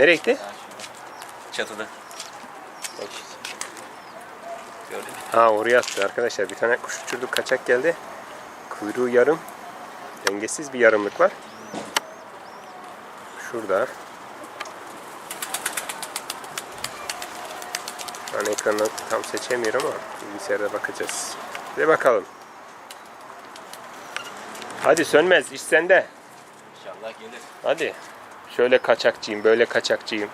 Nereye gitti? Çatıda. Gördün mü? Ha oraya attı arkadaşlar. Bir tane kuş uçurduk kaçak geldi. Kuyruğu yarım. Dengesiz bir yarımlık var. Şurada. Şu an ekranı tam seçemiyorum ama bilgisayarda bakacağız. Bir bakalım. Hadi sönmez iş sende. İnşallah gelir. Hadi. Şöyle kaçakçıyım, böyle kaçakçıyım.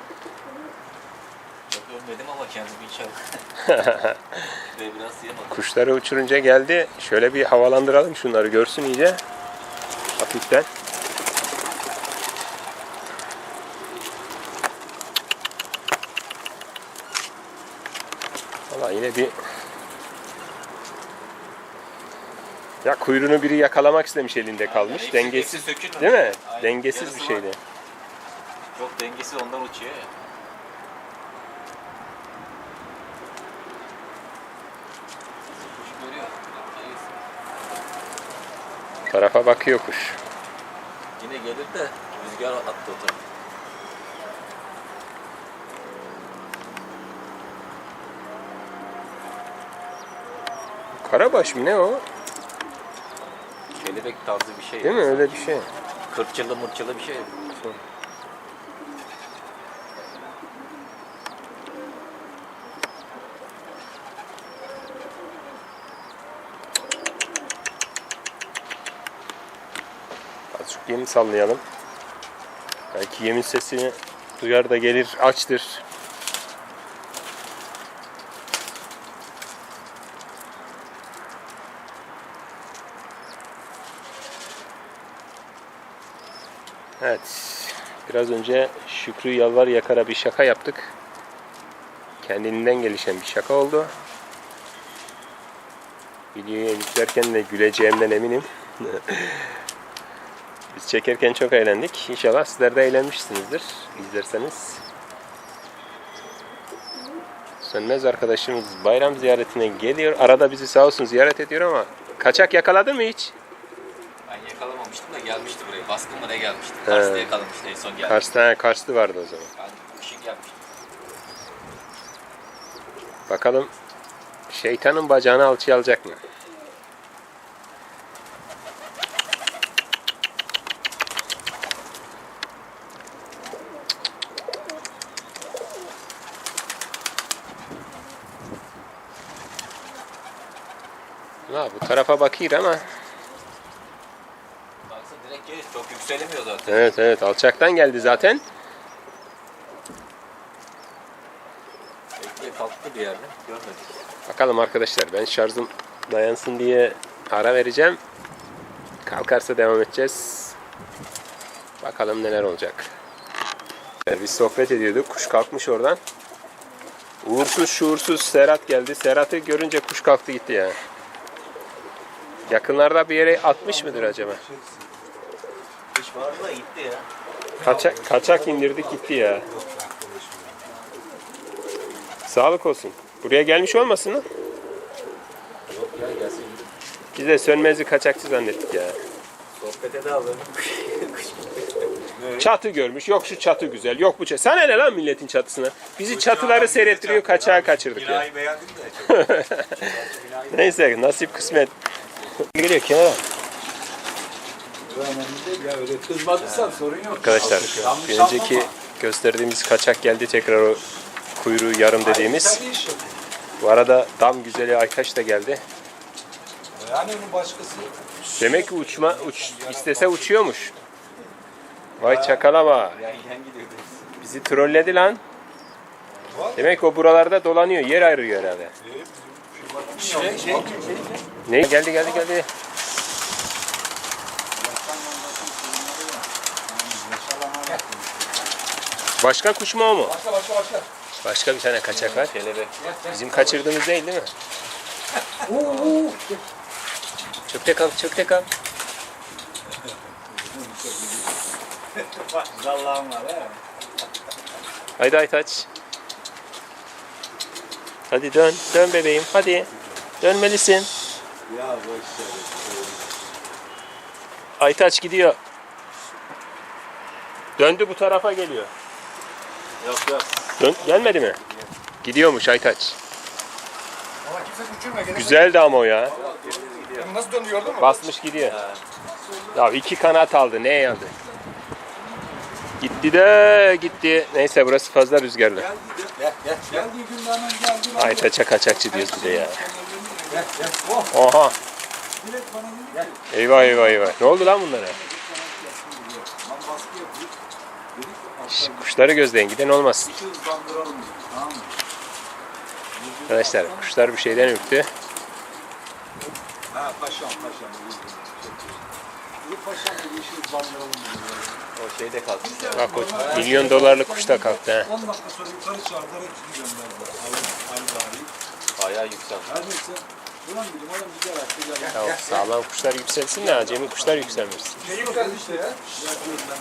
Çok ölmedim ama kendimi biraz yiyemadım. Kuşları uçurunca geldi. Şöyle bir havalandıralım şunları görsün iyice. Hafiften. Valla yine bir ya kuyruğunu biri yakalamak istemiş elinde kalmış. hepsi- Dengesiz. Değil mi? Aynen. Dengesiz Yarısı bir var. Şeydi. Çok dengesi ondan uçuyor ya. Kuş görüyor. Tarafa bakıyor kuş. Yine gelir de rüzgar attı o tarafa. Karabaş mı ne o? Kelebek tarzı bir şey. Değil mi? Öyle bir şey. Kırçılı mırçılı bir şey. Yemi sallayalım. Belki yemin sesini duyar da gelir açtır. Evet. Biraz önce Şükrü Yalvar Yakar'a bir şaka yaptık. Kendinden gelişen bir şaka oldu. Videoyu editlerken de güleceğimden eminim. Biz çekerken çok eğlendik. İnşallah sizler de eğlenmişsinizdir izlerseniz. Sönmez arkadaşımız bayram ziyaretine geliyor. Arada bizi sağ olsun ziyaret ediyor ama kaçak yakaladın mı hiç? Ben yakalamamıştım da gelmişti buraya. Baskın mı ne gelmişti? Kars'ta yakalamıştı en son geldi. Kars'ta Karslı vardı o zaman. Ben kışın gelmiştim. Bakalım şeytanın bacağını alçıya alacak mı? Ha, bu tarafa bakıyor ama Baksana direkt gelir. Çok yükselemiyor zaten. evet evet alçaktan geldi zaten. Bekle kalktı bir yerde. Görmedik. Bakalım arkadaşlar ben şarjım dayansın diye ara vereceğim. Kalkarsa devam edeceğiz. Bakalım neler olacak. Biz sohbet ediyorduk. Kuş kalkmış oradan. Uğursuz şuursuz Serhat geldi. Serhat'ı görünce kuş kalktı gitti ya. Yakınlarda bir yere atmış mıdır acaba? Kış vardı da gitti ya. Kaçak, kaçak indirdik gitti ya. Sağlık olsun. Buraya gelmiş olmasın mı? Yok ya gelsin. Biz de sönmezli kaçakçı zannettik ya. Sohbete de. Kış Çatı görmüş. Yok şu çatı güzel. Yok bu çatı. Sana ne lan milletin çatısına? Bizi çatıları seyrettiriyor. Kaçağı kaçırdık ya. Neyse nasip kısmet. Geliyor kenara. Ya öyle kızmadıysan sorun yok. Arkadaşlar bir önceki gösterdiğimiz kaçak geldi tekrar o kuyruğu yarım dediğimiz. İş. Bu arada dam güzeli Aytaş da geldi. Yani onun başkası. Demek ki uçma uç istese uçuyormuş. Vay çakalama. Yan gidiyordu. Bizi trolledi lan. Demek o buralarda dolanıyor. Yer arıyor herhalde. Şey, şey, Ne? Geldi geldi geldi. Başka kuş mu o mu? Başla başla başla. Başka bir tane kaçak var. kelebek. Bizim kaçırdığımız değil değil mi? Çöpte kal, çöpte kal. Zallağım var he. Haydi Aytaç. Hadi dön, dön bebeğim, hadi. Dönmelisin. Ya. Aytaç gidiyor. Döndü bu tarafa geliyor. Yok yok. Dön, gelmedi mi? Gidiyormuş Aytaç. Ama kimse uçurmuyor. Gene Güzeldi ama o ya. Yani nasıl döndü gördün mü? Basmış gidiyor. Ya iki kanat aldı. Ne yandı? Gitti de gitti. Neyse burası fazla rüzgarlı. Geldi Aytaç'a kaçakçı diyoruz bir de ya. Oh. Oha. Eyvah eyvah eyvah. Ne oldu lan bunlara? Şş, kuşları gözleyin. Giden olmasın. Arkadaşlar kuşlar bir şeyden ürktü. Ha paşam paşam. Bu paşam hızlandıralım dedi. O şeyde kaldı. Bak o milyon dolarlık kuş da kalktı ha. 10 dakika sonra yukarı çağırdılar hepsini gönderdiler. Ali, Ali. Bayağı yükseldi. Her neyse. Ulan dedim adam güzel açtı. Gel. Ya sağlam kuşlar yükselsin de acemi kuşlar yükselmesin. Neyi yükseldi işte ya?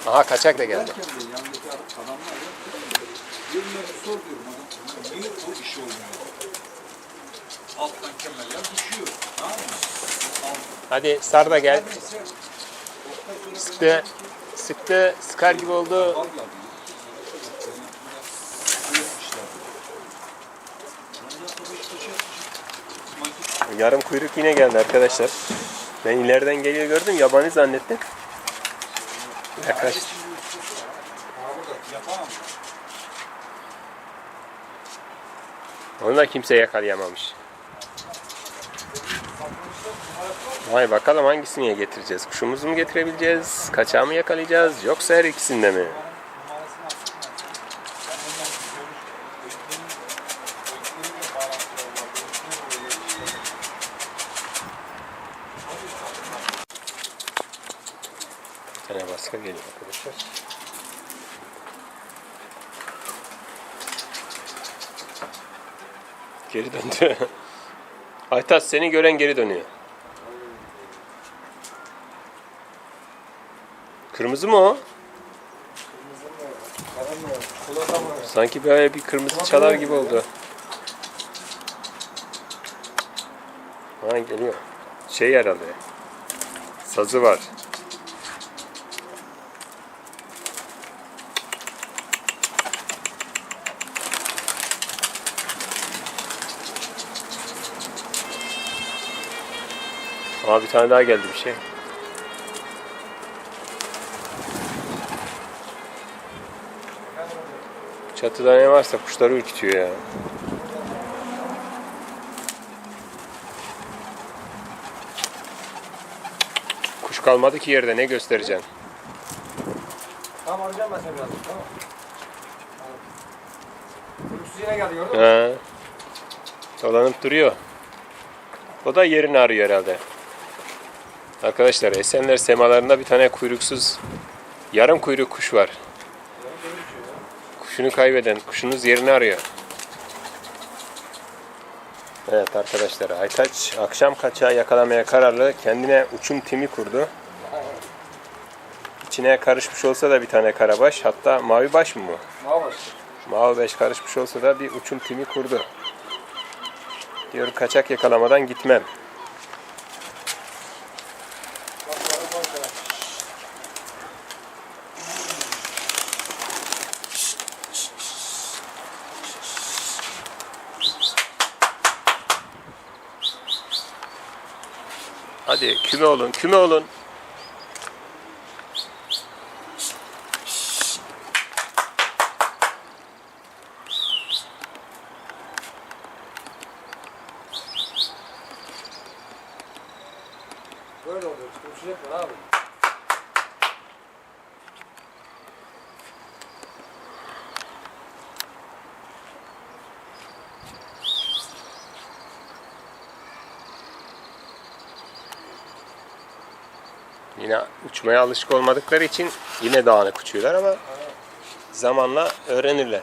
Aha kaçak da geldi. Derken de yanındaki adamlar da diyorum ya bir sor diyorum adam. Niye o iş olmuyor? Alttan kemerler düşüyor. Tamam mı? Alt. Hadi sar da gel. Sonra Sıktı. Sıkar gibi oldu. Yarım kuyruk yine geldi arkadaşlar. Ben ileriden geliyor gördüm. Yabani zannettim. Yaklaş. Onu da kimse yakalayamamış. Vay bakalım hangisini getireceğiz? Kuşumuzu mu getirebileceğiz? Kaçağı mı yakalayacağız? Yoksa her ikisinde mi? Tane arkadaşlar. Geri döndü. Aytaç seni gören geri dönüyor. Kırmızı mı o? Sanki böyle bir kırmızı çalar gibi oldu. Ha geliyor. Şey herhalde. Sazı var. Aa bir tane daha geldi bir şey. Çatıda ne varsa kuşları ürkütüyor ya. Kuş kalmadı ki yerde ne göstereceksin? Tamam arayacağım ben seni birazdan tamam. Yine geldi gördün mü? Ha. Dolanıp duruyor. O da yerini arıyor herhalde. Arkadaşlar Esenler semalarında bir tane kuyruksuz yarım kuyruk kuş var. Kuşunu kaybeden kuşunuz yerini arıyor. Evet arkadaşlar Aytaç akşam kaçağı yakalamaya kararlı kendine uçum timi kurdu. İçine karışmış olsa da bir tane karabaş hatta mavi baş mı bu? Ne var? Mavi beş karışmış olsa da bir uçum timi kurdu. Diyor kaçak yakalamadan gitmem. Hadi küme olun, küme olun. Böyle oluyor. Uçacaklar abi. Yine uçmaya alışık olmadıkları için yine dağınık uçuyorlar ama zamanla öğrenirler.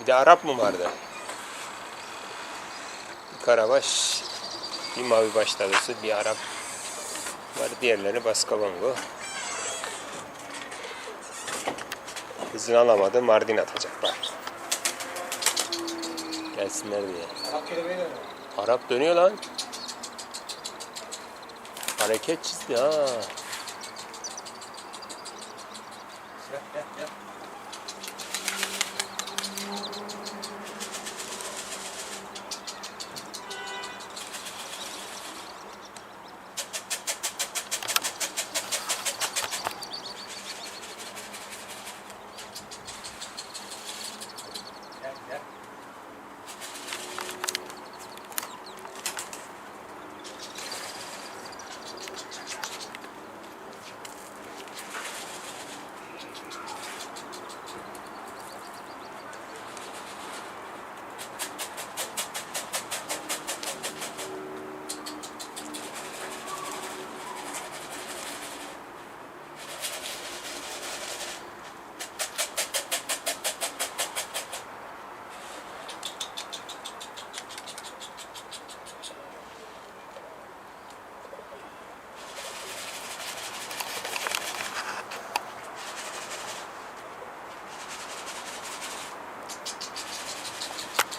Bir de Arap mı vardı? Bir karabaş, bir mavi baş tadısı, bir Arap var. Diğerleri Baskalongo. Hızını alamadı, Mardin atacaklar. Gelsinler diye. Arap dönüyor lan. para que te dá.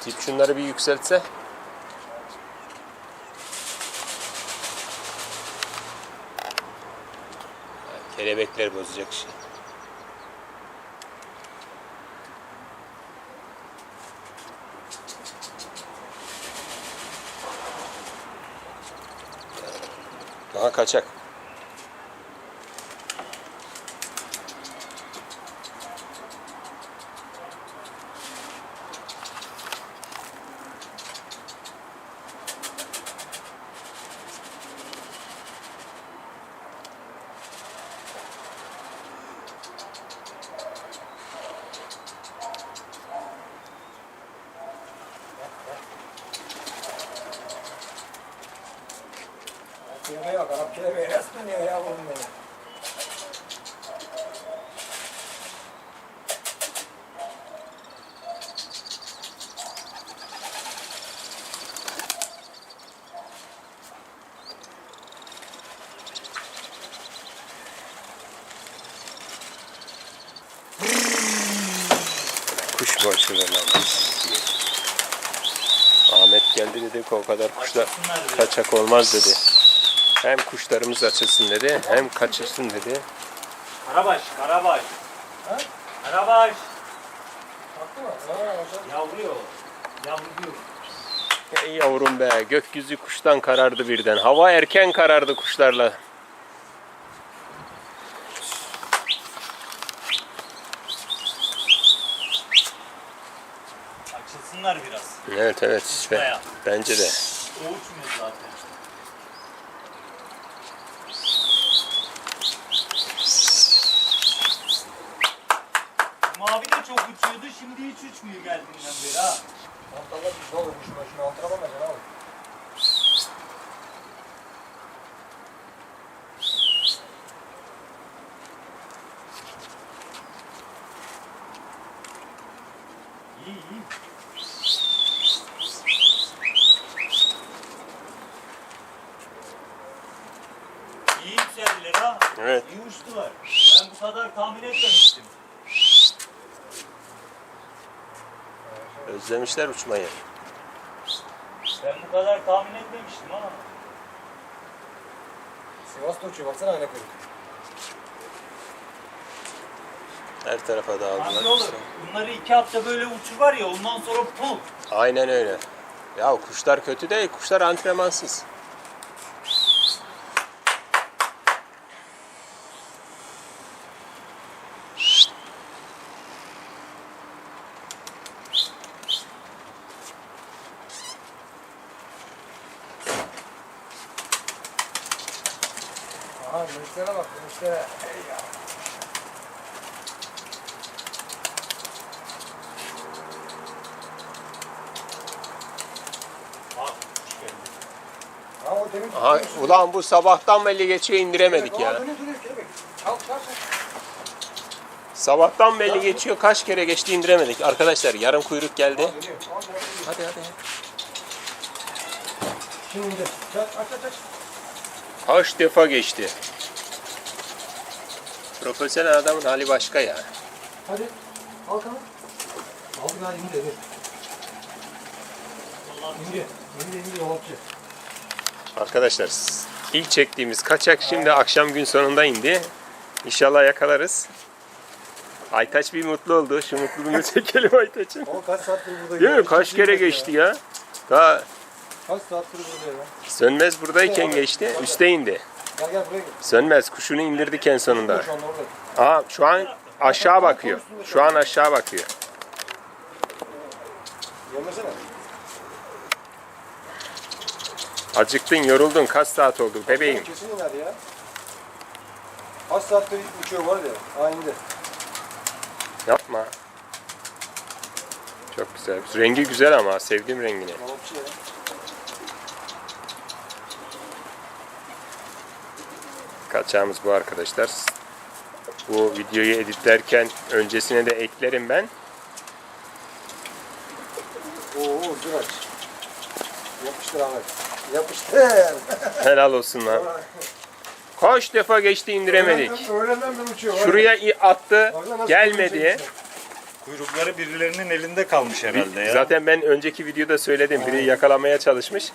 Tip şunları bir yükseltse. Kelebekler bozacak şey. Daha kaçak. Kelebeği resmen ya yavrum benim. Kuş. Ahmet geldi dedik o kadar kuşlar kaçak olmaz dedi. Hem kuşlarımız açılsın dedi hem kaçırsın dedi. Karabaş, Karabaş. Karabaş. Baktı mı? Ha. Yavruyor. Yavruyor. Ey yavrum be gökyüzü kuştan karardı birden. Hava erken karardı kuşlarla. Açılsınlar biraz. Evet evet Bayağı. bence de. O uçmuyor zaten. Mavi de çok uçuyordu. Şimdi hiç uçmuyor geldiğinden beri ha. Mantarlar bir dolu şuna şunu antrenamayacaksın abi. İyi iyi. İyi yükseldiler ha. Evet. İyi uçtular. Ben bu kadar tahmin etmemiştim. Özlemişler uçmayı. Ben bu kadar tahmin etmemiştim ha. Sivas'ta uçuyor baksana aynı kuyruk. Her tarafa dağıldılar. olur? Bunları iki hafta böyle uçur var ya ondan sonra puf. Aynen öyle. Ya kuşlar kötü değil, kuşlar antrenmansız. Aha gençlere bak ya. Ha o demin Aha, ulan bu sabahtan belli geçiyor indiremedik Aa, ya. Dönüyor dönüyor kelebek. Çal çal çal. Sabahtan belli geçiyor kaç kere geçti indiremedik. Arkadaşlar yarım kuyruk geldi. Dönüyor. Aa, dönüyor. Hadi hadi. Şimdi çal aç aç aç. Kaç defa geçti. Profesyonel adamın hali başka ya. Hadi. Al kanı. Al bir daha indi indi. İndi. İndi indi dolapçı. Arkadaşlar ilk çektiğimiz kaçak şimdi akşam gün sonunda indi. İnşallah yakalarız. Aytaç bir mutlu oldu. Şu mutluluğunu çekelim Aytaç'ın. Ama kaç saattir burada? Değil mi? Kaç kere geçti ya. Daha Kaç saattir burada ya? Sönmez buradayken geçti. Üste indi. Gel gel buraya gel. Sönmez kuşunu indirdik en sonunda. Şu orada. Aa şu an aşağı bakıyor. Şu an aşağı bakıyor. Yemesene. Acıktın, yoruldun. Kaç saat oldu bebeğim? Kesin iner ya. Kaç saattir uçuyor var ya. İndi. Yapma. Çok güzel. Rengi güzel ama sevdim rengini. Balıkçı ya. Kaçağımız bu arkadaşlar. Bu videoyu editlerken öncesine de eklerim ben. Oo Zıraç. Yapıştır Ahmet. Yapıştır. Helal olsun lan. Kaç defa geçti indiremedik. Öğlenden beri uçuyor. Şuraya attı, gelmedi. Kuyrukları birilerinin elinde kalmış herhalde ya. Zaten ben önceki videoda söyledim. Biri yakalamaya çalışmış.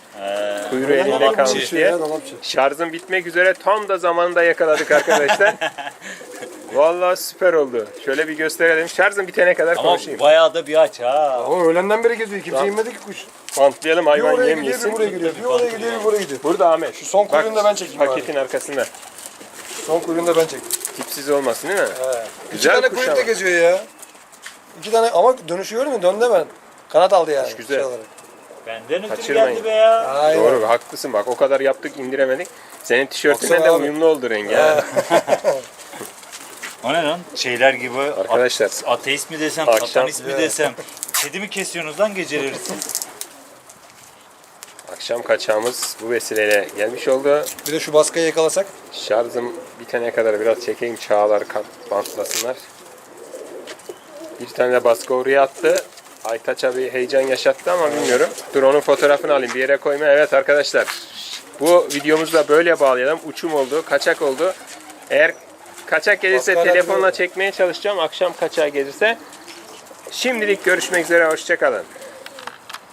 Kuyruğu elinde kalmış diye. Şarjım bitmek üzere tam da zamanında yakaladık arkadaşlar. Vallahi süper oldu. Şöyle bir gösterelim. Şarjım bitene kadar Ama konuşayım. bayağı da bir aç ha. Ama öğlenden beri geziyor. Kimse Tamam. inmedi ki kuş. Bantlayalım Bir hayvan oraya yem gidiyor, bir yesin. buraya gidiyor. Bir oraya gidiyor, bir buraya gidiyor. Burada Ahmet. Şu son kuyruğunu da ben çekeyim Paketin arkasında. Son kuyruğunu da ben çektim. Tipsiz olmasın değil mi? He. İki Güzel tane kuş kuyruk da ama. geziyor ya. İki tane ama dönüşü görüyor musun? Döndü hemen. Kanat aldı yani. güzel. şey olarak. Benden ötürü Kaçırmayın. geldi be ya. Aynen. Doğru haklısın bak o kadar yaptık indiremedik. Senin tişörtüne Baksana de abi. uyumlu oldu rengi. ha. O ne lan? Şeyler gibi. Arkadaşlar, at- ateist mi desem, akşam- satanist mi desem. Kedi mi kesiyorsunuz lan geceleri siz? Akşam kaçağımız bu vesileyle gelmiş oldu. Bir de şu baskıyı yakalasak. Şarjım bitene kadar biraz çekeyim çağlar kat bantlasınlar. Bir tane baskı oraya attı. Aytaç'a bir heyecan yaşattı ama bilmiyorum. Dur onun fotoğrafını alayım bir yere koyma. Evet arkadaşlar bu videomuzu da böyle bağlayalım. Uçum oldu, kaçak oldu. Eğer kaçak gelirse Baskı telefonla çekmeye çalışacağım. Akşam kaçağı gelirse. Şimdilik görüşmek üzere. Hoşçakalın.